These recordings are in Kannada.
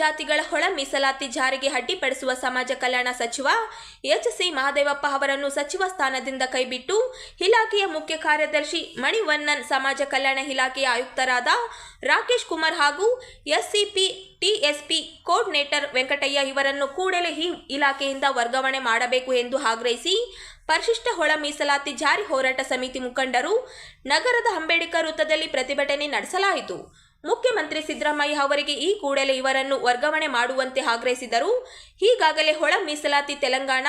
ಜಾತಿಗಳ ಹೊಳ ಮೀಸಲಾತಿ ಜಾರಿಗೆ ಅಡ್ಡಿಪಡಿಸುವ ಸಮಾಜ ಕಲ್ಯಾಣ ಸಚಿವ ಎಚ್ ಸಿ ಮಹಾದೇವಪ್ಪ ಅವರನ್ನು ಸಚಿವ ಸ್ಥಾನದಿಂದ ಕೈಬಿಟ್ಟು ಇಲಾಖೆಯ ಮುಖ್ಯ ಕಾರ್ಯದರ್ಶಿ ಮಣಿವನ್ನನ್ ಸಮಾಜ ಕಲ್ಯಾಣ ಇಲಾಖೆಯ ಆಯುಕ್ತರಾದ ರಾಕೇಶ್ ಕುಮಾರ್ ಹಾಗೂ ಎಸ್ಸಿಪಿ, ಟಿಎಸ್ಪಿ ಕೋರ್ಡಿನೇಟರ್ ವೆಂಕಟಯ್ಯ ಇವರನ್ನು ಕೂಡಲೇ ಈ ಇಲಾಖೆಯಿಂದ ವರ್ಗಾವಣೆ ಮಾಡಬೇಕು ಎಂದು ಆಗ್ರಹಿಸಿ ಪರಿಶಿಷ್ಟ ಹೊಳ ಮೀಸಲಾತಿ ಜಾರಿ ಹೋರಾಟ ಸಮಿತಿ ಮುಖಂಡರು ನಗರದ ಅಂಬೇಡ್ಕರ್ ವೃತ್ತದಲ್ಲಿ ಪ್ರತಿಭಟನೆ ನಡೆಸಲಾಯಿತು. ಮುಖ್ಯಮಂತ್ರಿ ಸಿದ್ದರಾಮಯ್ಯ ಅವರಿಗೆ ಈ ಕೂಡಲೇ ಇವರನ್ನು ವರ್ಗಾವಣೆ ಮಾಡುವಂತೆ ಆಗ್ರಹಿಸಿದರು. ಈಗಾಗಲೇ ಹೊಳ ಮೀಸಲಾತಿ ತೆಲಂಗಾಣ,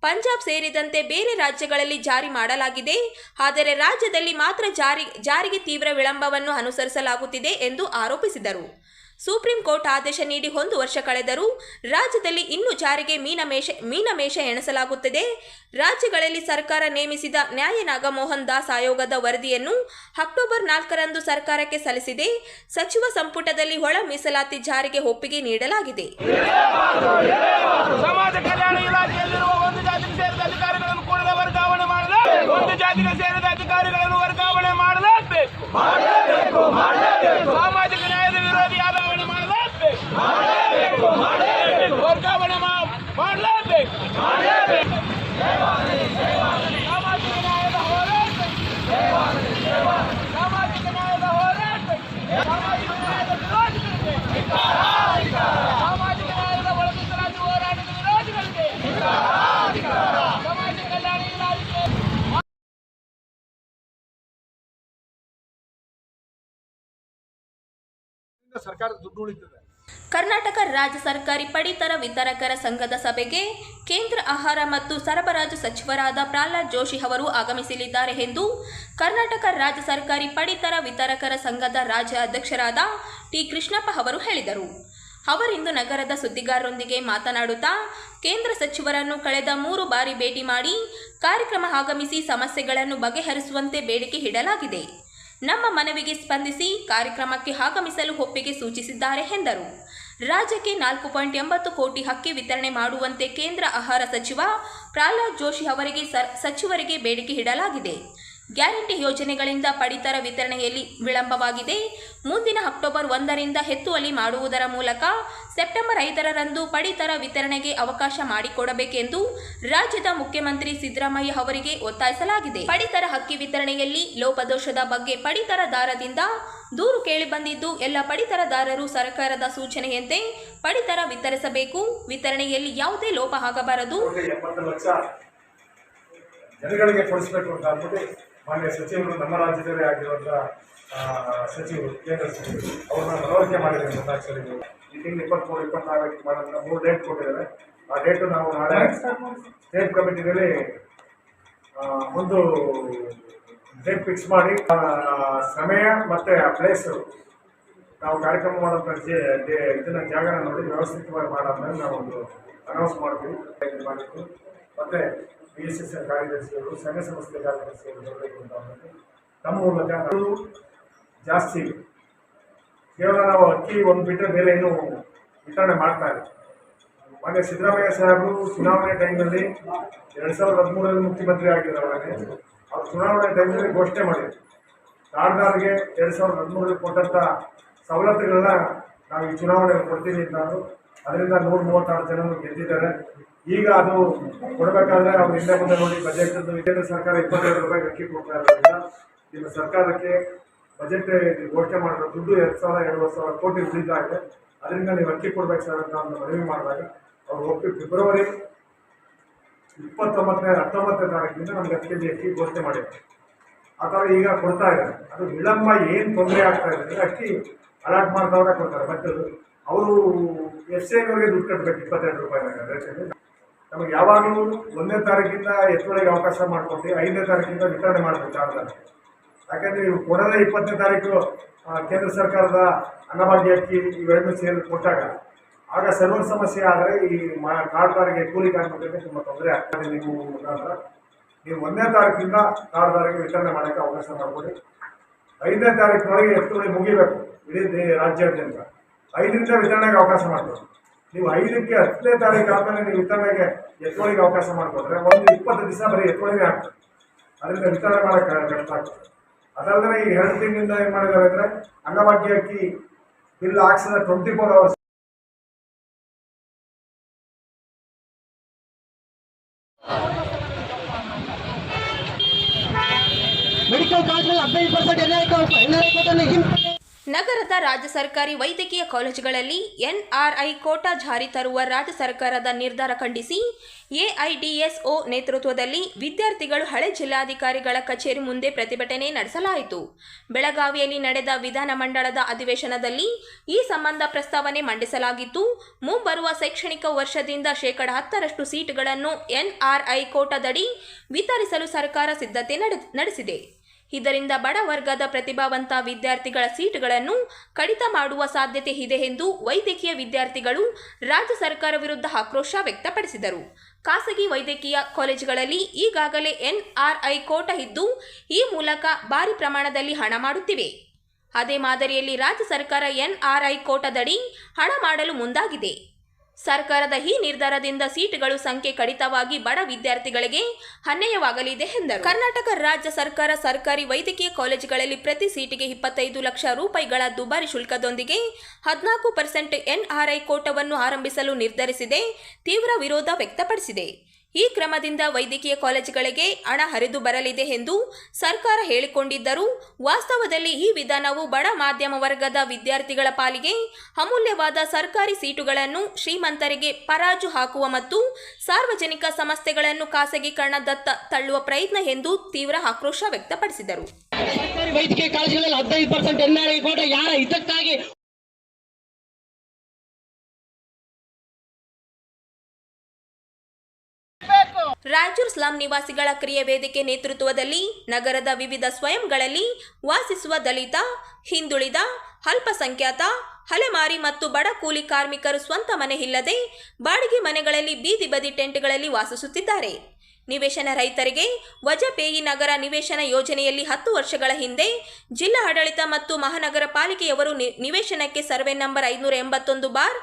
ಪಂಜಾಬ್ ಸೇರಿದಂತೆ ಬೇರೆ ರಾಜ್ಯಗಳಲ್ಲಿ ಜಾರಿ ಮಾಡಲಾಗಿದೆ. ಆದರೆ ರಾಜ್ಯದಲ್ಲಿ ಮಾತ್ರ ಜಾರಿ, ಜಾರಿಗೆ ತೀವ್ರ ವಿಳಂಬವನ್ನು ಅನುಸರಿಸಲಾಗುತ್ತಿದೆ ಎಂದು ಆರೋಪಿಸಿದರು. ಸುಪ್ರೀಂ ಕೋರ್ಟ್ ಆದೇಶ ನೀಡಿ ಒಂದು ವರ್ಷ ಕಳೆದರೂ ರಾಜ್ಯದಲ್ಲಿ ಇನ್ನೂ ಜಾರಿಗೆ ಮೀನಮೇಷ ಮೀನಮೇಷ ಎಣಿಸಲಾಗುತ್ತಿದೆ. ರಾಜ್ಯಗಳಲ್ಲಿ ಸರ್ಕಾರ ನೇಮಿಸಿದ ನ್ಯಾಯ ನಾಗಮೋಹನ್ ದಾಸ್ ಆಯೋಗದ ವರದಿಯನ್ನು ಅಕ್ಟೋಬರ್ ನಾಲ್ಕರಂದು ಸರ್ಕಾರಕ್ಕೆ ಸಲ್ಲಿಸಿದೆ. ಸಚಿವ ಸಂಪುಟದಲ್ಲಿ ಒಳ ಮೀಸಲಾತಿ ಜಾರಿಗೆ ಒಪ್ಪಿಗೆ ನೀಡಲಾಗಿದೆ ಒಂದು ಜಾತಿಗೆ ಸೇರಿದ ಅಧಿಕಾರಿಗಳನ್ನು ವರ್ಗಾವಣೆ ಮಾಡಲೇಬೇಕು ಸಾಮಾಜಿಕ ನ್ಯಾಯದ ವಿರೋಧಿ ಆರೋಪಣೆ ಮಾಡಲೇಬೇಕು ವರ್ಗಾವಣೆ ಮಾ- ಮಾಡಲೇಬೇಕು ಸಾಮಾಜಿಕ ನ್ಯಾಯದ ಹೋರಾಟ ಸಾಮಾಜಿಕ ನ್ಯಾಯದ ಹೋರಾಟ ಸಾಮಾಜಿಕ ನ್ಯಾಯದ ವಿರೋಧಿಗಳಿಗೆ ಸಾಮಾಜಿಕ ನ್ಯಾಯದ ಒಳಮೀಸಲಾತಿ ಹೋರಾಟದ ವಿರೋಧಿಗಳಿಗೆ ಸಮಾಜ ಕಲ್ಯಾಣ ಇಲಾಖೆ ಸರ್ಕಾರದ ದುಡ್ಡು ಉಳಿತದೆ. ಕರ್ನಾಟಕ ರಾಜ್ಯ ಸರ್ಕಾರಿ ಪಡಿತರ ವಿತರಕರ ಸಂಘದ ಸಭೆಗೆ ಕೇಂದ್ರ ಆಹಾರ ಮತ್ತು ಸರಬರಾಜು ಸಚಿವರಾದ ಪ್ರಹ್ಲಾದ್ ಜೋಶಿ ಅವರು ಆಗಮಿಸಲಿದ್ದಾರೆ ಎಂದು ಕರ್ನಾಟಕ ರಾಜ್ಯ ಸರ್ಕಾರಿ ಪಡಿತರ ವಿತರಕರ ಸಂಘದ ರಾಜ್ಯ ಅಧ್ಯಕ್ಷರಾದ ಟಿ ಕೃಷ್ಣಪ್ಪ ಅವರು ಹೇಳಿದರು. ಅವರಿಂದು ನಗರದ ಸುದ್ದಿಗಾರರೊಂದಿಗೆ ಮಾತನಾಡುತ್ತಾ ಕೇಂದ್ರ ಸಚಿವರನ್ನು ಕಳೆದ ಮೂರು ಬಾರಿ ಭೇಟಿ ಮಾಡಿ ಕಾರ್ಯಕ್ರಮ ಆಗಮಿಸಿ ಸಮಸ್ಯೆಗಳನ್ನು ಬಗೆಹರಿಸುವಂತೆ ಬೇಡಿಕೆ ಇಡಲಾಗಿದೆ. ನಮ್ಮ ಮನವಿಗೆ ಸ್ಪಂದಿಸಿ ಕಾರ್ಯಕ್ರಮಕ್ಕೆ ಆಗಮಿಸಲು ಒಪ್ಪಿಗೆ ಸೂಚಿಸಿದ್ದಾರೆ ಎಂದರು. ರಾಜ್ಯಕ್ಕೆ ನಾಲ್ಕು ಪಾಯಿಂಟ್ ಎಂಬತ್ತು ಕೋಟಿ ಹಕ್ಕಿ ವಿತರಣೆ ಮಾಡುವಂತೆ ಕೇಂದ್ರ ಆಹಾರ ಸಚಿವ ಪ್ರಹ್ಲಾದ್ ಜೋಶಿ ಅವರಿಗೆ ಸಚಿವರಿಗೆ ಬೇಡಿಕೆ ಇಡಲಾಗಿದೆ. ಗ್ಯಾರಂಟಿ ಯೋಜನೆಗಳಿಂದ ಪಡಿತರ ವಿತರಣೆಯಲ್ಲಿ ವಿಳಂಬವಾಗಿದೆ. ಮುಂದಿನ ಅಕ್ಟೋಬರ್ ಒಂದರಿಂದ ಎತ್ತುವಳಿ ಮಾಡುವುದರ ಮೂಲಕ ಸೆಪ್ಟೆಂಬರ್ ಐದರಂದು ಪಡಿತರ ವಿತರಣೆಗೆ ಅವಕಾಶ ಮಾಡಿಕೊಡಬೇಕೆಂದು ರಾಜ್ಯದ ಮುಖ್ಯಮಂತ್ರಿ ಸಿದ್ದರಾಮಯ್ಯ ಅವರಿಗೆ ಒತ್ತಾಯಿಸಲಾಗಿದೆ. ಪಡಿತರ ಹಕ್ಕಿ ವಿತರಣೆಯಲ್ಲಿ ಲೋಪದೋಷದ ಬಗ್ಗೆ ಪಡಿತರದಾರದಿಂದ ದೂರು ಕೇಳಿಬಂದಿದ್ದು, ಎಲ್ಲ ಪಡಿತರದಾರರು ಸರ್ಕಾರದ ಸೂಚನೆಯಂತೆ ಪಡಿತರ ವಿತರಿಸಬೇಕು. ವಿತರಣೆಯಲ್ಲಿ ಯಾವುದೇ ಲೋಪ ಆಗಬಾರದು. ಜನಗಳಿಗೆ ಕೊಡಿಸಬೇಕು ಅಂತ ಅಂದ್ಬಿಟ್ಟು ಮಾನ್ಯ ಸಚಿವರು ನಮ್ಮ ರಾಜ್ಯದಲ್ಲೇ ಆಗಿರುವಂಥ ಸಚಿವರು ಕೇಂದ್ರ ಸಚಿವರು ಅವ್ರನ್ನ ಮನವರಿಕೆ ಮಾಡಿದ್ದಾರೆ ಮತಾಕ್ಷರಿಗೆ ಈ ತಿಂಗಳು ಇಪ್ಪತ್ತ್ಮೂರು ಇಪ್ಪತ್ನಾಲ್ಕು ಮಾಡೋದ್ರ ಮೂರು ಡೇಟ್ ಕೊಟ್ಟಿದ್ದಾರೆ. ಆ ಡೇಟು ನಾವು ನಾಳೆ ಸ್ಟೇಟ್ ಕಮಿಟಿನಲ್ಲಿ ಒಂದು ಡೇಟ್ ಫಿಕ್ಸ್ ಮಾಡಿ ಸಮಯ ಮತ್ತು ಆ ಪ್ಲೇಸು ನಾವು ಕಾರ್ಯಕ್ರಮ ಮಾಡೋಂಥ ಜೆ- ಇದನ್ನ ಜಾಗನ ನೋಡಿ ವ್ಯವಸ್ಥಿತವಾಗಿ ಮಾಡಾದ್ಮೇಲೆ ನಾವು ಒಂದು ಅನೌನ್ಸ್ ಮಾಡ್ತೀವಿ ಮಾಡಿದ್ದು. ಮತ್ತೆ ಬಿ ಎಸ್ ಎಸ್ ಕಾರ್ಯದರ್ಶಿಗಳು ಸಂಘ ಸಂಸ್ಥೆ ಕಾರ್ಯದರ್ಶಿಯವರು ಬರಬೇಕು ಅಂತ ನಮ್ಮ ಮೂಲಕ ನಾವು ಜಾಸ್ತಿ ಕೇವಲ ನಾವು ಅಕ್ಕಿ ಒಂದು ಬಿಟ್ಟರೆ ಬೇರೆ ಏನು ವಿತರಣೆ ಮಾಡ್ತಾ ಇಲ್ಲ. ಹಾಗೆ ಸಿದ್ದರಾಮಯ್ಯ ಸಾಹೇಬರು ಚುನಾವಣೆ ಟೈಮ್ನಲ್ಲಿ ಎರಡು ಸಾವಿರದ ಹದಿಮೂರರಲ್ಲಿ ಮುಖ್ಯಮಂತ್ರಿ ಆಗಿದ್ದವರೇ ಅವ್ರು ಚುನಾವಣೆ ಟೈಮ್ನಲ್ಲಿ ಘೋಷಣೆ ಮಾಡಿದ್ರು. ಕಾರ್ಡ್ದಾರ್ಗೆ ಎರಡು ಸಾವಿರದ ಹದಿಮೂರರಲ್ಲಿ ಕೊಟ್ಟಂಥ ಸವಲತ್ತುಗಳನ್ನ ನಾವು ಈ ಚುನಾವಣೆಗೆ ಕೊಡ್ತೀವಿ ಅಂತ ಅದರಿಂದ ನೂರ ಮೂವತ್ತಾರು ಜನರು ಗೆದ್ದಿದ್ದಾರೆ. ಈಗ ಅದು ಕೊಡಬೇಕಾದ್ರೆ ಅವ್ರು ಹಿಂದೆ ಮುಂದೆ ನೋಡಿ ಬಜೆಟ್ ಕೇಂದ್ರ ಸರ್ಕಾರ ಇಪ್ಪತ್ತೆರಡು ರೂಪಾಯಿ ಅಕ್ಕಿ ಕೊಡ್ತಾ ಇರೋದ್ರಿಂದ ನಿಮ್ಮ ಸರ್ಕಾರಕ್ಕೆ ಬಜೆಟ್ ಘೋಷಣೆ ಮಾಡಿರೋ ದುಡ್ಡು ಎರಡು ಸಾವಿರ, ಎರಡುವರೆ ಸಾವಿರ ಕೋಟಿ ಇದೆ. ಅದರಿಂದ ನೀವು ಅಕ್ಕಿ ಕೊಡ್ಬೇಕು ಸರ್ ಅಂತ ಒಂದು ಮನವಿ ಮಾಡಿದಾಗ ಅವ್ರು ಒಪ್ಪಿ ಫೆಬ್ರವರಿ ಇಪ್ಪತ್ತೊಂಬತ್ತನೇ, ಹತ್ತೊಂಬತ್ತನೇ ತಾರೀಕಿಂದ ನಮ್ಗೆ ಹತ್ತು ಕೆ ಜಿ ಅಕ್ಕಿ ಘೋಷಣೆ ಮಾಡಿದೆ ಆ ಥರ ಈಗ ಕೊಡ್ತಾ ಇದ್ದಾರೆ. ಅದು ವಿಳಂಬ ಏನು ತೊಂದರೆ ಆಗ್ತಾ ಇದೆ ಅಂದರೆ ಅಕ್ಕಿ ಅಲಾಟ್ ಮಾಡಿದವರೇ ಕೊಡ್ತಾರೆ. ಬಟ್ ಅವರು ಎಸ್ ಎನವ್ರಿಗೆ ದುಡ್ಡು ಕಟ್ಟಬೇಕು ಇಪ್ಪತ್ತೆರಡು ರೂಪಾಯಿ ರೇಷನ್ ನಮಗೆ ಯಾವಾಗಲೂ ಒಂದನೇ ತಾರೀಕಿಂದ ಎತ್ತೊಳಗೆ ಅವಕಾಶ ಮಾಡಿಕೊಟ್ಟು ಐದನೇ ತಾರೀಕಿಂದ ವಿತರಣೆ ಮಾಡಬೇಕು ಆರ್ಡರ್ ಯಾಕೆಂದರೆ ಇವು ಕೊಡದೇ ಇಪ್ಪತ್ತನೇ ತಾರೀಕು ಕೇಂದ್ರ ಸರ್ಕಾರದ ಅನ್ನಭಾಗ್ಯ ಅಕ್ಕಿ ಇವೆರಡನ್ನೂ ಸೇರಿ ಕೊಟ್ಟಾಗ, ಆಗ ಸರ್ವರ್ ಸಮಸ್ಯೆ ಆದರೆ ಈ ಮಾ ಕಾರ್ಡ್ದಾರಿಗೆ ಕೂಲಿ ಕಾರ್ಮಿಕರಿಗೆ ತುಂಬ ತೊಂದರೆ ಆಗ್ತದೆ ನೀವು ಮುಖಾಂತರ. ನೀವು ಒಂದನೇ ತಾರೀಕಿಂದ ಕಾರ್ಡ್ದಾರಿಗೆ ವಿತರಣೆ ಮಾಡೋಕ್ಕೆ ಅವಕಾಶ ಮಾಡಿಕೊಡಿ. ಐದನೇ ತಾರೀಕಿನೊಳಗೆ ಎತ್ತುವಳಿ ಮುಗಿಬೇಕು, ಇಡೀ ರಾಜ್ಯಾದ್ಯಂತ. ಐದರಿಂದ ವಿತರಣೆಗೆ ಅವಕಾಶ ಮಾಡ್ಬೋದು ನೀವು ಐದಕ್ಕೆ ಹತ್ತನೇ ತಾರೀಕು ಆದ್ಮೇಲೆ ನೀವು ವಿತರಣೆಗೆ ಎತ್ಕೊಳ್ಳಿಗೆ ಅವಕಾಶ ಮಾಡಿಕೊಟ್ರೆ, ಒಂದು ಇಪ್ಪತ್ತು ದಿವಸ ಬರೀ ಎತ್ಕೊಳ್ಳಿಗೆ ಆಗ್ತದೆ. ಅದರಿಂದ ವಿತರಣೆ ಮಾಡೋಕೆ ಕಷ್ಟ ಆಗ್ತದೆ. ಅದಲ್ಲದೆ ಈ ಎರಡು ತಿಂಗಳಿಂದ ಏನು ಮಾಡಿದ್ದಾರೆ ಅಂದರೆ, ಅಂಗವಾಗಿ ಅಕ್ಕಿ bill ಹಾಕ್ಸಿದ್ರೆ twenty four hours medical college ಹದಿನೈದು ಪರ್ಸೆಂಟ್ ಎನ್ಐ ನಗರದ ರಾಜ್ಯ ಸರ್ಕಾರಿ ವೈದ್ಯಕೀಯ ಕಾಲೇಜುಗಳಲ್ಲಿ ಎನ್ಆರ್ಐ ಕೋಟಾ ಜಾರಿ ತರುವ ರಾಜ್ಯ ಸರ್ಕಾರದ ನಿರ್ಧಾರ ಖಂಡಿಸಿ ಎಐಡಿಎಸ್ಒ ನೇತೃತ್ವದಲ್ಲಿ ವಿದ್ಯಾರ್ಥಿಗಳು ಹಳೆ ಜಿಲ್ಲಾಧಿಕಾರಿಗಳ ಕಚೇರಿ ಮುಂದೆ ಪ್ರತಿಭಟನೆ ನಡೆಸಲಾಯಿತು. ಬೆಳಗಾವಿಯಲ್ಲಿ ನಡೆದ ವಿಧಾನಮಂಡಲದ ಅಧಿವೇಶನದಲ್ಲಿ ಈ ಸಂಬಂಧ ಪ್ರಸ್ತಾವನೆ ಮಂಡಿಸಲಾಗಿದ್ದು ಮುಂಬರುವ ಶೈಕ್ಷಣಿಕ ವರ್ಷದಿಂದ ಶೇಕಡ ಹತ್ತರಷ್ಟು ಸೀಟುಗಳನ್ನು ಎನ್ಆರ್ಐ ಕೋಟಾದಡಿ ವಿತರಿಸಲು ಸರ್ಕಾರ ಸಿದ್ಧತೆ ನಡೆ- ನಡೆಸಿದೆ. ಇದರಿಂದ ಬಡ ವರ್ಗದ ಪ್ರತಿಭಾವಂತ ವಿದ್ಯಾರ್ಥಿಗಳ ಸೀಟುಗಳನ್ನು ಕಡಿತ ಮಾಡುವ ಸಾಧ್ಯತೆ ಇದೆ ಎಂದು ವೈದ್ಯಕೀಯ ವಿದ್ಯಾರ್ಥಿಗಳು ರಾಜ್ಯ ಸರ್ಕಾರ ವಿರುದ್ಧ ಆಕ್ರೋಶ ವ್ಯಕ್ತಪಡಿಸಿದರು. ಖಾಸಗಿ ವೈದ್ಯಕೀಯ ಕಾಲೇಜುಗಳಲ್ಲಿ ಈಗಾಗಲೇ ಎನ್ಆರ್ಐ ಕೋಟ ಇದ್ದು, ಈ ಮೂಲಕ ಭಾರಿ ಪ್ರಮಾಣದಲ್ಲಿ ಹಣ ಮಾಡುತ್ತಿವೆ. ಅದೇ ಮಾದರಿಯಲ್ಲಿ ರಾಜ್ಯ ಸರ್ಕಾರ ಎನ್ಆರ್ಐ ಕೋಟದಡಿ ಹಣ ಮಾಡಲು ಮುಂದಾಗಿದೆ. ಸರ್ಕಾರದ ಈ ನಿರ್ಧಾರದಿಂದ ಸೀಟುಗಳು ಸಂಖ್ಯೆ ಕಡಿತವಾಗಿ ಬಡ ವಿದ್ಯಾರ್ಥಿಗಳಿಗೆ ಅನ್ಯಾಯವಾಗಲಿದೆ ಎಂದರು. ಕರ್ನಾಟಕ ರಾಜ್ಯ ಸರ್ಕಾರ ಸರ್ಕಾರಿ ವೈದ್ಯಕೀಯ ಕಾಲೇಜುಗಳಲ್ಲಿ ಪ್ರತಿ ಸೀಟಿಗೆ ಇಪ್ಪತ್ತೈದು ಲಕ್ಷ ರೂಪಾಯಿಗಳ ದುಬಾರಿ ಶುಲ್ಕದೊಂದಿಗೆ ಹದಿನಾಲ್ಕು ಪರ್ಸೆಂಟ್ ಎನ್ಆರ್ಐ ಕೋಟವನ್ನು ಆರಂಭಿಸಲು ನಿರ್ಧರಿಸಿದೆ, ತೀವ್ರ ವಿರೋಧ ವ್ಯಕ್ತಪಡಿಸಿದೆ. ಈ ಕ್ರಮದಿಂದ ವೈದ್ಯಕೀಯ ಕಾಲೇಜುಗಳಿಗೆ ಹಣ ಹರಿದು ಬರಲಿದೆ ಎಂದು ಸರ್ಕಾರ ಹೇಳಿಕೊಂಡಿದ್ದರೂ ವಾಸ್ತವದಲ್ಲಿ ಈ ವಿಧಾನವು ಬಡ ಮಾಧ್ಯಮ ವರ್ಗದ ವಿದ್ಯಾರ್ಥಿಗಳ ಪಾಲಿಗೆ ಅಮೂಲ್ಯವಾದ ಸರ್ಕಾರಿ ಸೀಟುಗಳನ್ನು ಶ್ರೀಮಂತರಿಗೆ ಪರಾಜು ಹಾಕುವ ಮತ್ತು ಸಾರ್ವಜನಿಕ ಸಂಸ್ಥೆಗಳನ್ನು ಖಾಸಗೀಕರಣದತ್ತ ತಳ್ಳುವ ಪ್ರಯತ್ನ ಎಂದು ತೀವ್ರ ಆಕ್ರೋಶ ವ್ಯಕ್ತಪಡಿಸಿದರು. ರಾಯಚೂರು ಸ್ಲಂ ನಿವಾಸಿಗಳ ಕ್ರಿಯೆ ವೇದಿಕೆ ನೇತೃತ್ವದಲ್ಲಿ ನಗರದ ವಿವಿಧ ಸ್ವಯಂಗಳಲ್ಲಿ ವಾಸಿಸುವ ದಲಿತ, ಹಿಂದುಳಿದ, ಅಲ್ಪಸಂಖ್ಯಾತ ಹಲೆಮಾರಿ ಮತ್ತು ಬಡ ಕೂಲಿ ಕಾರ್ಮಿಕರು ಸ್ವಂತ ಮನೆ ಇಲ್ಲದೆ ಬಾಡಿಗೆ ಮನೆಗಳಲ್ಲಿ ಬೀದಿ ಬದಿ ಟೆಂಟ್ಗಳಲ್ಲಿ ವಾಸಿಸುತ್ತಿದ್ದಾರೆ. ನಿವೇಶನ ರೈತರಿಗೆ ವಜಪೇಯಿ ನಗರ ನಿವೇಶನ ಯೋಜನೆಯಲ್ಲಿ ಹತ್ತು ವರ್ಷಗಳ ಹಿಂದೆ ಜಿಲ್ಲಾ ಆಡಳಿತ ಮತ್ತು ಮಹಾನಗರ ಪಾಲಿಕೆಯವರು ನಿವೇಶನಕ್ಕೆ ಸರ್ವೆ ನಂಬರ್ ಐನೂರ ಎಂಬತ್ತೊಂದು ಬಾರ್,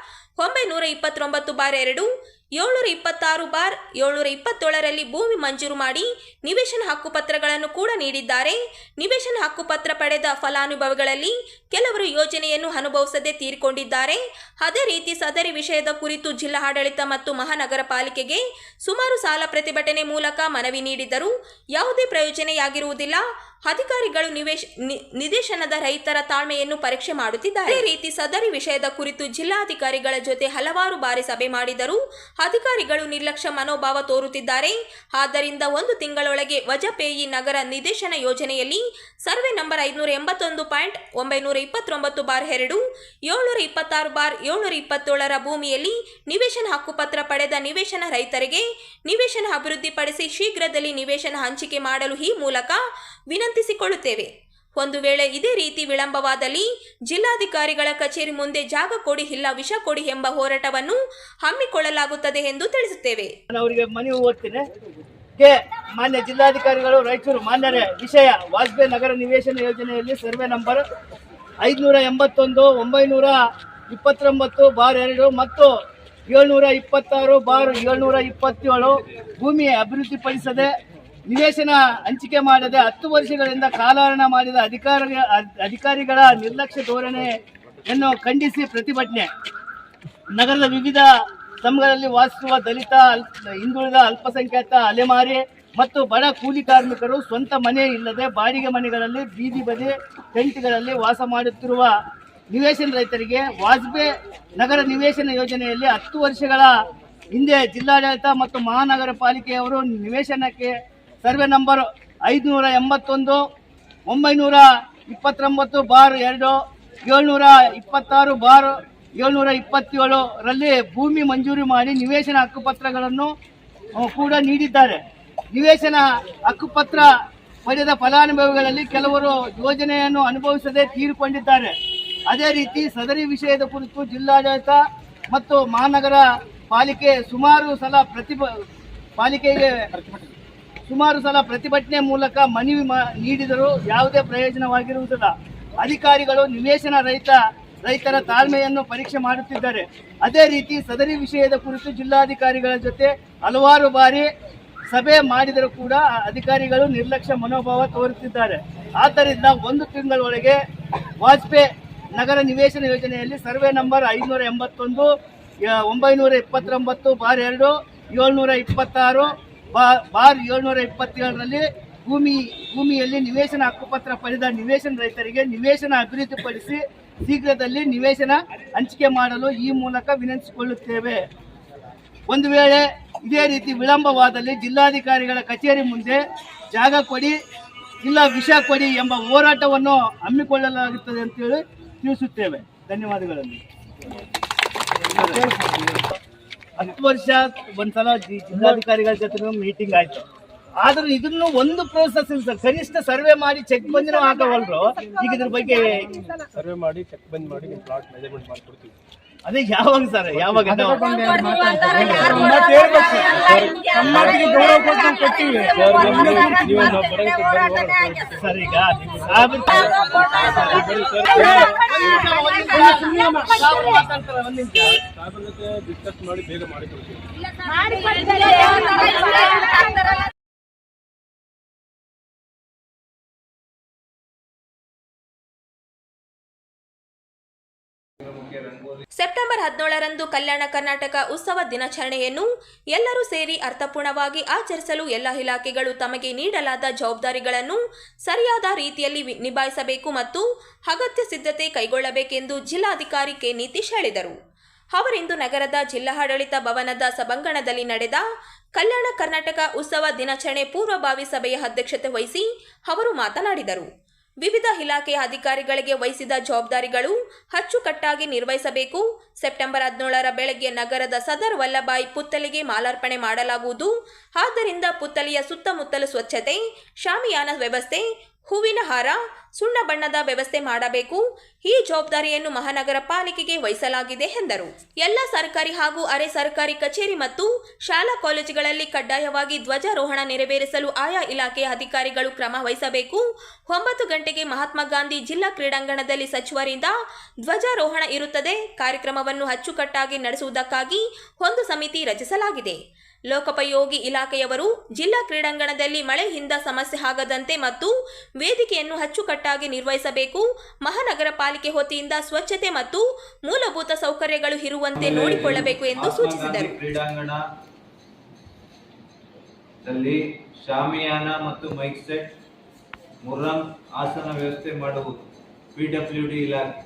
ಒಂಬೈನೂರ ಇಪ್ಪತ್ತೊಂಬತ್ತು ಬಾರ್ ಎರಡು ಏಳ್ನೂರ ಇಪ್ಪತ್ತಾರು ಬಾರ್ ಏಳ್ನೂರ ಇಪ್ಪತ್ತೇಳರಲ್ಲಿ ಭೂಮಿ ಮಂಜೂರು ಮಾಡಿ ನಿವೇಶನ ಹಕ್ಕುಪತ್ರಗಳನ್ನು ಕೂಡ ನೀಡಿದ್ದಾರೆ. ನಿವೇಶನ ಹಕ್ಕುಪತ್ರ ಪಡೆದ ಫಲಾನುಭವಿಗಳಲ್ಲಿ ಕೆಲವರು ಯೋಜನೆಯನ್ನು ಅನುಭವಿಸದೆ ತೀರಿಕೊಂಡಿದ್ದಾರೆ. ಅದೇ ರೀತಿ ಸದರಿ ವಿಷಯದ ಕುರಿತು ಜಿಲ್ಲಾ ಆಡಳಿತ ಮತ್ತು ಮಹಾನಗರ ಪಾಲಿಕೆಗೆ ಸುಮಾರು ಸಾಲ ಪ್ರತಿಭಟನೆ ಮೂಲಕ ಮನವಿ ನೀಡಿದರು ಯಾವುದೇ ಪ್ರಯೋಜನೆಯಾಗಿರುವುದಿಲ್ಲ. ಅಧಿಕಾರಿಗಳು ನಿವೇಶ ನಿದೇಶನದ ರೈತರ ತಾಳ್ಮೆಯನ್ನು ಪರೀಕ್ಷೆ ಮಾಡುತ್ತಿದ್ದಾರೆ. ಅದೇ ರೀತಿ ಸದರಿ ವಿಷಯದ ಕುರಿತು ಜಿಲ್ಲಾಧಿಕಾರಿಗಳ ಜೊತೆ ಹಲವಾರು ಬಾರಿ ಸಭೆ ಮಾಡಿದರೂ ಅಧಿಕಾರಿಗಳು ನಿರ್ಲಕ್ಷ್ಯ ಮನೋಭಾವ ತೋರುತ್ತಿದ್ದಾರೆ. ಆದ್ದರಿಂದ ಒಂದು ತಿಂಗಳೊಳಗೆ ವಜಪೇಯಿ ನಗರ ನಿದೇಶನ ಯೋಜನೆಯಲ್ಲಿ ಸರ್ವೆ ನಂಬರ್ ಐದುನೂರ ಎಂಬತ್ತೊಂದು ಪಾಯಿಂಟ್ ಒಂಬೈನೂರ ಇಪ್ಪತ್ತೊಂಬತ್ತು ಬಾರ್ ಎರಡು, ಏಳ್ನೂರ ಇಪ್ಪತ್ತಾರು ಬಾರ್ ಏಳ್ನೂರ ಇಪ್ಪತ್ತೇಳರ ಭೂಮಿಯಲ್ಲಿ ನಿವೇಶನ ಹಕ್ಕುಪತ್ರ ಪಡೆದ ನಿವೇಶನ ರೈತರಿಗೆ ನಿವೇಶನ ಅಭಿವೃದ್ಧಿಪಡಿಸಿ ಶೀಘ್ರದಲ್ಲಿ ನಿವೇಶನ ಹಂಚಿಕೆ ಮಾಡಲು ಈ ಮೂಲಕ ವಿನಂತಿಸಿಕೊಳ್ಳುತ್ತೇವೆ. ಒಂದು ವೇಳೆ ಇದೇ ರೀತಿ ವಿಳಂಬವಾದಲ್ಲಿ ಜಿಲ್ಲಾಧಿಕಾರಿಗಳ ಕಚೇರಿ ಮುಂದೆ ಜಾಗ ಕೊಡಿ ಇಲ್ಲ ವಿಷ ಕೊಡಿ ಎಂಬ ಹೋರಾಟವನ್ನು ಹಮ್ಮಿಕೊಳ್ಳಲಾಗುತ್ತದೆ ಎಂದು ತಿಳಿಸುತ್ತೇವೆ. ಅವರಿಗೆ ಮನವಿ ಓದ್ತೀನಿ. ಮಾನ್ಯ ಜಿಲ್ಲಾಧಿಕಾರಿಗಳು, ರಾಯಚೂರು ಮಾನ್ಯರೇ, ವಿಷಯ ವಾಜಪೇಯಿ ನಗರ ನಿವೇಶನ ಯೋಜನೆಯಲ್ಲಿ ಸರ್ವೆ ನಂಬರ್ ಐದುನೂರ ಎಂಬತ್ತೊಂದು, ಒಂಬೈನೂರ ಇಪ್ಪತ್ತೊಂಬತ್ತು, ಬಾರ್ ಎರಡು ಮತ್ತು ಏಳ್ನೂರ ಇಪ್ಪತ್ತಾರು, ಬಾರ್ ಏಳ್ನೂರ ಇಪ್ಪತ್ತೇಳು ಭೂಮಿ ಅಭಿವೃದ್ಧಿಪಡಿಸದೆ ನಿವೇಶನ ಹಂಚಿಕೆ ಮಾಡದೆ ಹತ್ತು ವರ್ಷಗಳಿಂದ ಕಾಲಹರಣ ಮಾಡಿದ ಅಧಿಕಾರ ಅಧಿಕಾರಿಗಳ ನಿರ್ಲಕ್ಷ್ಯ ಧೋರಣೆಯನ್ನು ಖಂಡಿಸಿ ಪ್ರತಿಭಟನೆ. ನಗರದ ವಿವಿಧ ಸ್ಥಳಗಳಲ್ಲಿ ವಾಸಿಸುವ ದಲಿತ ಹಿಂದುಳಿದ, ಅಲ್ಪಸಂಖ್ಯಾತ, ಅಲೆಮಾರಿ ಮತ್ತು ಬಡ ಕೂಲಿ ಕಾರ್ಮಿಕರು ಸ್ವಂತ ಮನೆ ಇಲ್ಲದೆ ಬಾಡಿಗೆ ಮನೆಗಳಲ್ಲಿ ಬೀದಿ ಬದಿ ಟೆಂಟ್ಗಳಲ್ಲಿ ವಾಸ ಮಾಡುತ್ತಿರುವ ನಿವೇಶನ ರೈತರಿಗೆ ವಾಜಪೇಯಿ ನಗರ ನಿವೇಶನ ಯೋಜನೆಯಲ್ಲಿ ಹತ್ತು ವರ್ಷಗಳ ಹಿಂದೆ ಜಿಲ್ಲಾಡಳಿತ ಮತ್ತು ಮಹಾನಗರ ಪಾಲಿಕೆಯವರು ನಿವೇಶನಕ್ಕೆ ಸರ್ವೆ ನಂಬರ್ ಐದುನೂರ ಎಂಬತ್ತೊಂದು, ಒಂಬೈನೂರ ಇಪ್ಪತ್ತೊಂಬತ್ತು ಬಾರ್ ಎರಡು, ಏಳ್ನೂರ ಇಪ್ಪತ್ತಾರು ಬಾರ್ ಏಳ್ನೂರ ಇಪ್ಪತ್ತೇಳರಲ್ಲಿ ಭೂಮಿ ಮಂಜೂರು ಮಾಡಿ ನಿವೇಶನ ಹಕ್ಕುಪತ್ರಗಳನ್ನು ಕೂಡ ನೀಡಿದ್ದಾರೆ. ನಿವೇಶನ ಹಕ್ಕುಪತ್ರ ಪಡೆದ ಫಲಾನುಭವಿಗಳಲ್ಲಿ ಕೆಲವರು ಯೋಜನೆಯನ್ನು ಅನುಭವಿಸದೆ ತೀರಿಕೊಂಡಿದ್ದಾರೆ. ಅದೇ ರೀತಿ ಸದರಿ ವಿಷಯದ ಕುರಿತು ಜಿಲ್ಲಾಡಳಿತ ಮತ್ತು ಮಹಾನಗರ ಪಾಲಿಕೆ ಸುಮಾರು ಸಲ ಪ್ರತಿಭ ಪಾಲಿಕೆಗೆ ಸುಮಾರು ಸಲ ಪ್ರತಿಭಟನೆ ಮೂಲಕ ಮನವಿ ನೀಡಿದರೂ ಯಾವುದೇ ಪ್ರಯೋಜನವಾಗಿರುವುದಿಲ್ಲ. ಅಧಿಕಾರಿಗಳು ನಿವೇಶನ ರಹಿತ, ರೈತರ ತಾಳ್ಮೆಯನ್ನು ಪರೀಕ್ಷೆ ಮಾಡುತ್ತಿದ್ದಾರೆ. ಅದೇ ರೀತಿ ಸದರಿ ವಿಷಯದ ಕುರಿತು ಜಿಲ್ಲಾಧಿಕಾರಿಗಳ ಜೊತೆ ಹಲವಾರು ಬಾರಿ ಸಭೆ ಮಾಡಿದರೂ ಕೂಡ ಅಧಿಕಾರಿಗಳು ನಿರ್ಲಕ್ಷ್ಯ ಮನೋಭಾವ ತೋರುತ್ತಿದ್ದಾರೆ. ಆದ್ದರಿಂದ ಒಂದು ತಿಂಗಳೊಳಗೆ ವಾಜಪೇಯಿ ನಗರ ನಿವೇಶನ ಯೋಜನೆಯಲ್ಲಿ ಸರ್ವೆ ನಂಬರ್ ಐನೂರ ಎಂಬತ್ತೊಂದು ಒಂಬೈನೂರ ಇಪ್ಪತ್ತೊಂಬತ್ತು, ಬಾರ್ ಎರಡು, ಏಳ್ನೂರ ಇಪ್ಪತ್ತಾರು ಬಾ- ಬಾರ್ ಏಳ್ನೂರ ಇಪ್ಪತ್ತೇಳರಲ್ಲಿ ಭೂಮಿ, ಭೂಮಿಯಲ್ಲಿ ನಿವೇಶನ ಹಕ್ಕುಪತ್ರ ಪಡೆದ ನಿವೇಶನ ರೈತರಿಗೆ ನಿವೇಶನ ಅಭಿವೃದ್ಧಿಪಡಿಸಿ ಶೀಘ್ರದಲ್ಲಿ ನಿವೇಶನ ಹಂಚಿಕೆ ಮಾಡಲು ಈ ಮೂಲಕ ವಿನಂತಿಸಿಕೊಳ್ಳುತ್ತೇವೆ. ಒಂದು ವೇಳೆ ಇದೇ ರೀತಿ ವಿಳಂಬವಾದಲ್ಲಿ ಜಿಲ್ಲಾಧಿಕಾರಿಗಳ ಕಚೇರಿ ಮುಂದೆ ಜಾಗ ಕೊಡಿ, ಇಲ್ಲ ವಿಷ ಕೊಡಿ ಎಂಬ ಹೋರಾಟವನ್ನು ಹಮ್ಮಿಕೊಳ್ಳಲಾಗುತ್ತದೆ ಅಂತೇಳಿ ತಿಳಿಸುತ್ತೇವೆ. ಧನ್ಯವಾದಗಳನ್ನು. ಹತ್ತು ವರ್ಷ ಒಂದ್ಸಲ ಜಿಲ್ಲಾಧಿಕಾರಿಗಳ ಜೊತೆ ಮೀಟಿಂಗ್ ಆಯ್ತು. ಆದ್ರೂ ಇದನ್ನು ಒಂದು ಪ್ರೋಸೆಸ್ ಇಲ್ಲ ಸರ್. ಕನಿಷ್ಠ ಸರ್ವೆ ಮಾಡಿ ಚೆಕ್ ಬಂದಿನೂ ಹಾಕವಲ್ರು ಈಗ ಇದ್ರ ಬಗ್ಗೆ ಸರ್ವೆ ಮಾಡಿ ಚೆಕ್ ಬಂದ್ ಮಾಡಿ ಪ್ಲಾಟ್ ಮೆಜರ್ಮೆಂಟ್ ಮಾಡ್ಕೊಡ್ತೀವಿ. ಅದೇ ಯಾವಾಗ ಸರ್ ಯಾವಾಗ ಸರ್ ಈಗ ಡಿಸ್ಕಸ್ ಮಾಡಿ ಬೇಗ ಮಾಡಿಕೊಡ್ತೀವಿ ಸೆಪ್ಟೆಂಬರ್ ಹದಿನೇಳರಂದು ಕಲ್ಯಾಣ ಕರ್ನಾಟಕ ಉತ್ಸವ ದಿನಾಚರಣೆಯನ್ನು ಎಲ್ಲರೂ ಸೇರಿ ಅರ್ಥಪೂರ್ಣವಾಗಿ ಆಚರಿಸಲು ಎಲ್ಲ ಇಲಾಖೆಗಳು ತಮಗೆ ನೀಡಲಾದ ಜವಾಬ್ದಾರಿಗಳನ್ನು ಸರಿಯಾದ ರೀತಿಯಲ್ಲಿ ನಿಭಾಯಿಸಬೇಕು ಮತ್ತು ಅಗತ್ಯ ಸಿದ್ಧತೆ ಕೈಗೊಳ್ಳಬೇಕೆಂದು ಜಿಲ್ಲಾಧಿಕಾರಿ ಕೆ. ನಿತೀಶ್ ಹೇಳಿದರು. ಅವರಿಂದು ನಗರದ ಜಿಲ್ಲಾಡಳಿತ ಭವನದ ಸಭಾಂಗಣದಲ್ಲಿ ನಡೆದ ಕಲ್ಯಾಣ ಕರ್ನಾಟಕ ಉತ್ಸವ ದಿನಾಚರಣೆ ಪೂರ್ವಭಾವಿ ಸಭೆಯ ಅಧ್ಯಕ್ಷತೆ ವಹಿಸಿ ಅವರು ಮಾತನಾಡಿದರು. ವಿವಿಧ ಇಲಾಖೆಯ ಅಧಿಕಾರಿಗಳಿಗೆ ವಹಿಸಿದ ಜವಾಬ್ದಾರಿಗಳು ಅಚ್ಚುಕಟ್ಟಾಗಿ ನಿರ್ವಹಿಸಬೇಕು. ಸೆಪ್ಟೆಂಬರ್ ಹದಿನೇಳರ ಬೆಳಗ್ಗೆ ನಗರದ ಸದರ್ ವಲ್ಲಭಾಯಿ ಪುತ್ತಲಿಗೆ ಮಾಲಾರ್ಪಣೆ ಮಾಡಲಾಗುವುದು. ಆದ್ದರಿಂದ ಪುತ್ತಲಿಯ ಸುತ್ತಮುತ್ತಲು ಸ್ವಚ್ಛತೆ, ಶಾಮಿಯಾನ ವ್ಯವಸ್ಥೆ ಹೂವಿನ ಹಾರ, ಸುಣ್ಣ ಬಣ್ಣದ ವ್ಯವಸ್ಥೆ ಮಾಡಬೇಕು. ಈ ಜವಾಬ್ದಾರಿಯನ್ನು ಮಹಾನಗರ ಪಾಲಿಕೆಗೆ ವಹಿಸಲಾಗಿದೆ ಎಂದರು. ಎಲ್ಲ ಸರ್ಕಾರಿ ಹಾಗೂ ಅರೆ ಸರ್ಕಾರಿ ಕಚೇರಿ ಮತ್ತು ಶಾಲಾ ಕಾಲೇಜುಗಳಲ್ಲಿ ಕಡ್ಡಾಯವಾಗಿ ಧ್ವಜಾರೋಹಣ ನೆರವೇರಿಸಲು ಆಯಾ ಇಲಾಖೆಯ ಅಧಿಕಾರಿಗಳು ಕ್ರಮ ವಹಿಸಬೇಕು. ಒಂಬತ್ತು ಗಂಟೆಗೆ ಮಹಾತ್ಮ ಗಾಂಧಿ ಜಿಲ್ಲಾ ಕ್ರೀಡಾಂಗಣದಲ್ಲಿ ಸಚಿವರಿಂದ ಧ್ವಜಾರೋಹಣ ಇರುತ್ತದೆ. ಕಾರ್ಯಕ್ರಮವನ್ನು ಅಚ್ಚುಕಟ್ಟಾಗಿ ನಡೆಸುವುದಕ್ಕಾಗಿ ಒಂದು ಸಮಿತಿ ರಚಿಸಲಾಗಿದೆ. ಲೋಕೋಪಯೋಗಿ ಇಲಾಖೆಯವರು ಜಿಲ್ಲಾ ಕ್ರೀಡಾಂಗಣದಲ್ಲಿ ಮಳೆಯಿಂದ ಸಮಸ್ಯೆ ಆಗದಂತೆ ಮತ್ತು ವೇದಿಕೆಯನ್ನು ಅಚ್ಚುಕಟ್ಟಾಗಿ ನಿರ್ವಹಿಸಬೇಕು. ಮಹಾನಗರ ಪಾಲಿಕೆ ಹೊತಿಯಿಂದ ಸ್ವಚ್ಛತೆ ಮತ್ತು ಮೂಲಭೂತ ಸೌಕರ್ಯಗಳು ಇರುವಂತೆ ನೋಡಿಕೊಳ್ಳಬೇಕು ಎಂದು ಸೂಚಿಸಿದರು. ಶಾಮಿಯಾನ ಮತ್ತು ಮೈಕ್ ಸೆಟ್ ಮುರ್ರಂ ಆಸನ ವ್ಯವಸ್ಥೆ ಮಾಡುವುದು ಪಿಡಬ್ಲ್ಯೂ ಡಿ ಇಲಾಖೆ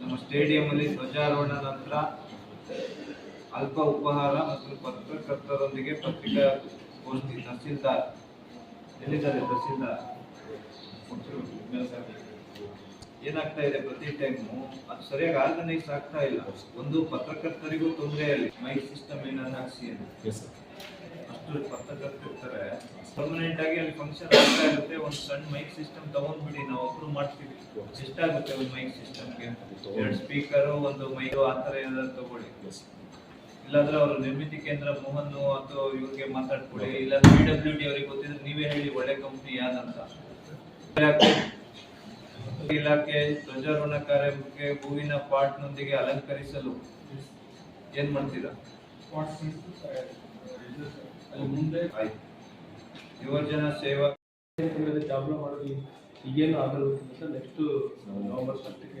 ನಮ್ಮ ಸ್ಟೇಡಿಯಂ ಅಲ್ಲಿ ಧ್ವಜಾರೋಹಣ ನಂತರ ಅಲ್ಪ ಉಪಹಾರ ಮತ್ತು ಪತ್ರಕರ್ತರೊಂದಿಗೆ ಪತ್ರಿಕಾ ಗೋಷ್ಠಿ ತಹಸೀಲ್ದಾರ್. ಎಲ್ಲಿದ್ದಾರೆ ತಹಸೀಲ್ದಾರ್? ಏನಾಗ್ತಾ ಇದೆ ಪ್ರತಿ ಟೈಮು ಅದು ಸರಿಯಾಗಿ ಆರ್ಗನೈಸ್ ಆಗ್ತಾ ಇಲ್ಲ. ಒಂದು ಪತ್ರಕರ್ತರಿಗೂ ತೊಂದರೆ ಅಲ್ಲಿ ಮೈಕ್ ಸಿಸ್ಟಮ್ ಏನಾದ್ರು ಹಾಕ್ಸಿ ಅಂತ ಅಷ್ಟು ಪತ್ರಕರ್ತರು ಇರ್ತಾರೆ. ಪರ್ಮನೆಂಟ್ ಆಗಿ ಅಲ್ಲಿ ಫಂಕ್ಷನ್ ಆಗ್ತಾ ಇರುತ್ತೆ. ಒಂದು ಸಣ್ಣ ಮೈಕ್ ಸಿಸ್ಟಮ್ ತಗೊಂಡ್ಬಿಡಿ. ನಾವು ಅಪ್ರೂವ್ ಮಾಡ್ತೀವಿ. ಎಷ್ಟಾಗುತ್ತೆ ಒಂದು ಮೈಕ್ ಸಿಸ್ಟಮ್ಗೆ ಎರಡು ಸ್ಪೀಕರ್ ಒಂದು ಮೈಕ್ ಆ ಥರ ಏನಾದ್ರು ತಗೊಳ್ಳಿ. ಇಲ್ಲಾಂದ್ರೆ ಅವರು ನಿರ್ಮಿತಿ ಕೇಂದ್ರ ಮೋಹನ್ ಅಥವಾ ಇವ್ರಿಗೆ ಮಾತಾಡ್ಕೊಳ್ಳಿ ಇಲ್ಲ ಪಿ ಡಬ್ಲ್ಯೂ ಡಿ ಅವ್ರಿಗೆ ಗೊತ್ತಿದ್ರೆ ನೀವೇ ಹೇಳಿ ಒಳ್ಳೆ ಕಂಪ್ನಿ ಯಾವ್ದಂತ ಇಲಾಖೆ ಧ್ವಜಾರೋಹಣ ಕಾರ್ಯಕ್ಕೆ ಹೂವಿನ ಪಾಟ್ನೊಂದಿಗೆ ಅಲಂಕರಿಸಲು ಏನ್ ಮಾಡ್ತೀರಾ? ಆಯ್ತು ಯುವಜನ ಸೇವಾ ಜಾಬ್ ಮಾಡೋದು ಈಗೇನು ಆಗಲ್ಲ. ಸರ್ ನೆಕ್ಸ್ಟ್ ನವೆಂಬರ್ ಫಸ್ಟ್ಗೆ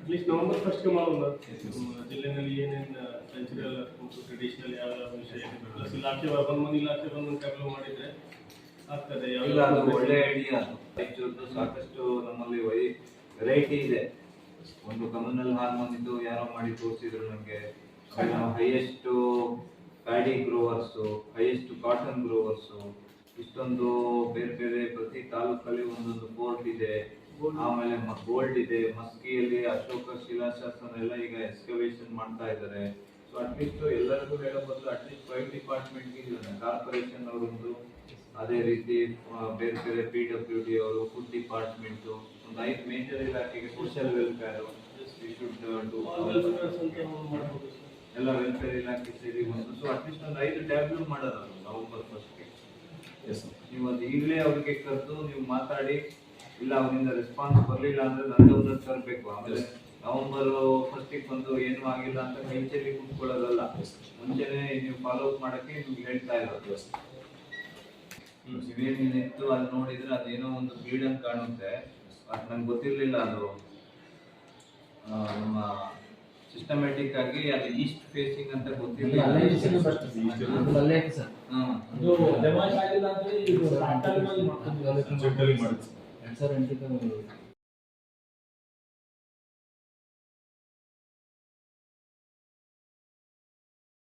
ಅಟ್ಲೀಸ್ಟ್ ನವೆಂಬರ್ ಫಸ್ಟ್ಗೆ ಮಾಡೋಣ ಜಿಲ್ಲೆನಲ್ಲಿ ಏನೇನು ಕಲ್ಚರಲ್ ಮತ್ತು ಟ್ರೆಡಿಷನಲ್ ಯಾವ ವಿಷಯ ಇಲಾಖೆ ಒಂದು ಇಲಾಖೆ ಬಂದು ಟ್ಯಾಬ್ಲೋ ಮಾಡಿದ್ರೆ ಆಗ್ತದೆ. ಅದು ಒಳ್ಳೆ ಐಡಿಯಾ ರಾಯಚೂರ್ದು ಸಾಕಷ್ಟು ನಮ್ಮಲ್ಲಿ ವೈ ವೆರೈಟಿ ಇದೆ. ಒಂದು ಕಮ್ಯುನಲ್ ಹಾಲ್ ಬಂದಿದ್ದು ಯಾರೋ ಮಾಡಿ ತೋರಿಸಿದ್ರು ನಮಗೆ. Highest paddy growers, highest cotton growers, ಇಷ್ಟೊಂದು ಬೇರೆ ಬೇರೆ ಪ್ರತಿ ತಾಲೂಕಲ್ಲಿ ಒಂದೊಂದು ಫೋರ್ಟ್ ಇದೆ. ಆಮೇಲೆ ಗೋಲ್ಡ್ ಇದೆ, ಮಸ್ಕಿಯಲ್ಲಿ ಅಶೋಕ ಶಿಲಾಶಾಸನ ಎಲ್ಲ ಈಗ ಎಕ್ಸ್ಕವೇಷನ್ ಮಾಡ್ತಾ ಇದ್ದಾರೆ. ಸೊ ಅಟ್ಲೀಸ್ಟ್ ಎಲ್ಲರಿಗೂ ಹೇಳೋ ಬದಲು ಅಟ್ಲೀಸ್ಟ್ ಫೈವ್ ಡಿಪಾರ್ಟ್ಮೆಂಟ್ಗೆ ಇಲ್ಲ ಕಾರ್ಪೊರೇಷನ್ ಅವರೊಂದು ಅದೇ ರೀತಿ ಬೇರೆ ಬೇರೆ ಪಿ ಡಬ್ಲ್ಯೂ ಡಿ ಅವರು ಫುಡ್ ಡಿಪಾರ್ಟ್ಮೆಂಟ್ ಒಂದು ಐದು ಮೇಜರ್ ಇಲಾಖೆಗೆ ಸೋಷಿಯಲ್ ವೆಲ್ಫೇರ್ ಎಲ್ಲ ವೆಲ್ಫೇರ್ ಇಲಾಖೆ ಸೇರಿ ಒಂದು ಸೊ ಅಟ್ಲೀಸ್ಟ್ ಒಂದು ಐದು ಟ್ಯಾಬ್ಲೂ ಮಾಡೋದು ನವೆಂಬರ್ ಫಸ್ಟ್ಗೆ ನೀವು ಅದು ಈಗಲೇ ಅವ್ರಿಗೆ ಕರೆದು ನೀವು ಮಾತಾಡಿ ಇಲ್ಲ ಅವರಿಂದ ರೆಸ್ಪಾನ್ಸ್ ಬರಲಿಲ್ಲ ಅಂದ್ರೆ ಒಂದು ತರಬೇಕು ಆಮೇಲೆ ನವೆಂಬರ್ ಫಸ್ಟಿಗೆ ಬಂದು ಏನು ಆಗಿಲ್ಲ ಅಂತ ಕೈ ಚೆಲ್ಲಿ ಕೂತ್ಕೊಳ್ಳೋದಲ್ಲ ಮುಂಚೆನೆ ನೀವು ಫಾಲೋ ಅಪ್ ಮಾಡಕ್ಕೆ ನಿಮ್ಗೆ ಹೇಳ್ತಾ ಇರೋದು. ಇವೇನಿತ್ತು ಅದು ನೋಡಿದ್ರೆ ಅದೇನೋ ಒಂದು ಬೀಡಂಗೆ ಕಾಣುತ್ತೆ. ಬಟ್ ನಂಗೆ ಗೊತ್ತಿರಲಿಲ್ಲ ಅದು ನಮ್ಮ ಸಿಸ್ಟಮ್ಯಾಟಿಕ್ ಆಗಿ ಅದು ಈಸ್ಟ್ ಫೇಸಿಂಗ್ ಅಂತ ಗೊತ್ತಿರಲಿಲ್ಲ ಹ್ಮ್